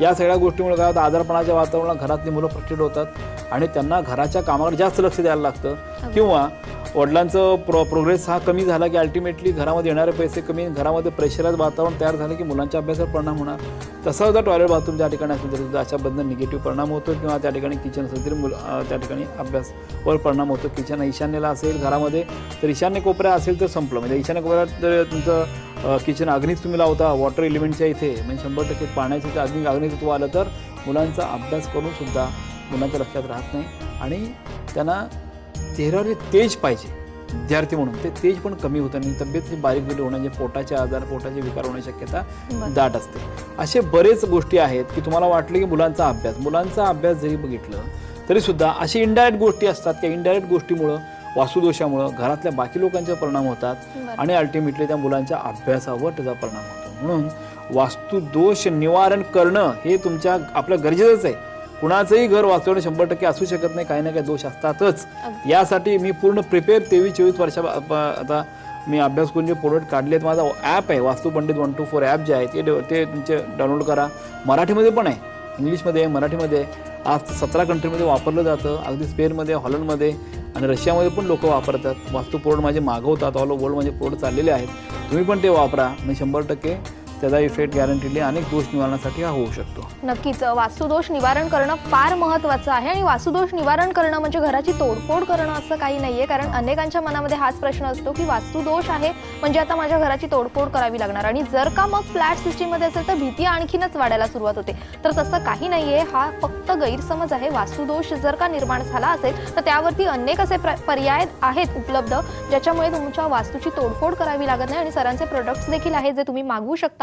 या सगळ्या गोष्टीमुळे काय होतं आजारपणाच्या वातावरणात घरातली मुलं फ्रस्ट्रेट होतात आणि त्यांना घराच्या कामाकडे जास्त लक्ष द्यायला लागतं. किंवा वडिलांचं प्रो प्रोग्रेस हा कमी झाला की अल्टिमेटली घरामध्ये येणारे पैसे कमी घरामध्ये प्रेशराईज वातावरण तयार झालं की मुलांच्या अभ्यासावर परिणाम होणार. तसा सुद्धा टॉयलेट बाथरूम त्या ठिकाणी असेल तरी सुद्धा अशाबद्दल निगेटिव्ह परिणाम होतो किंवा त्या ठिकाणी किचन असेल तरी मुलं त्या ठिकाणी अभ्यासवर परिणाम होतो. किचन ईशान्येला असेल घरामध्ये तर ईशान्य कोपऱ्या असेल तर संपलं. म्हणजे ईशान्य कोपऱ्यात जर तुमचं किचन अग्नीच तुम्ही लावता वॉटर एलिमेंटच्या इथे. म्हणजे शंभर टक्के पाण्याचं अग्नी अग्नितत्व आलं तर मुलांचा अभ्यास करून सुद्धा मुलांच्या लक्षात राहत नाही. आणि त्यांना चेहऱ्यावर तेज पाहिजे विद्यार्थी म्हणून. ते तेज पण कमी होतं आणि तब्येत ही बारीक बिरी होण्याचे पोटाचे आजार पोटाचे विकार होण्याची शक्यता. दाट असते. असे बरेच गोष्टी आहेत की तुम्हाला वाटलं की मुलांचा अभ्यास मुलांचा अभ्यास जरी बघितलं तरी सुद्धा अशी इंडायरेक्ट गोष्टी असतात. त्या इंडायरेक्ट गोष्टीमुळं वास्तुदोषामुळं घरातल्या बाकी लोकांचे परिणाम होतात. आणि अल्टिमेटली त्या मुलांच्या अभ्यासावर त्याचा परिणाम होतो. म्हणून वास्तुदोष निवारण करणं हे तुमच्या आपलं गरजेचंच आहे. कुणाचंही घर वाचवणं शंभर टक्के असू शकत नाही. काही ना काही दोष असतातच. यासाठी मी पूर्ण प्रिपेअर तेवीस चोवीस वर्षा आता मी अभ्यास करून जे प्रोडक्ट काढले आहेत माझा ॲप आहे Vastu Pandit one two four app जे आहे ते ते तुमचे डाउनलोड करा. मराठीमध्ये पण आहे. इंग्लिशमध्ये आहे मराठीमध्ये आज सतरा कंट्रीमध्ये वापरलं जातं. अगदी स्पेनमध्ये हॉलंडमध्ये आणि रशियामध्ये पण लोक वापरतात. वास्तू प्रोड माझे मागवतात ऑल वर्ल्ड माझे प्रोड चाललेले आहेत. तुम्ही पण ते वापरा. मी शंभर टक्के त्याचा इफेक्ट गॅरंटीडली अनेक दोष निवारणासाठी हा होऊ शकतो. नक्कीच वास्तुदोष निवारण करणं फार महत्त्वाचं आहे आणि वास्तुदोष निवारण करणं म्हणजे घराची तोडफोड करणं असं काही नाहीये कारण अनेकांच्या मनामध्ये हाच प्रश्न असतो की वास्तुदोष आहे म्हणजे आता माझ्या घराची तोडफोड करावी लागणार आणि जर का मग फ्लॅट सिस्टीममध्ये असेल तर भीती आणखीनच वाढायला सुरुवात होते. तर तसं काही नाहीये हा फक्त गैरसमज आहे. वास्तुदोष जर का निर्माण झाला असेल तर त्यावरती अनेक असे प्र- पर्याय आहेत उपलब्ध ज्याच्यामुळे तुमच्या वास्तूची तोडफोड करावी लागत नाही आणि सरांचे प्रोडक्ट्स देखील आहेत जे तुम्ही मागवू शकता.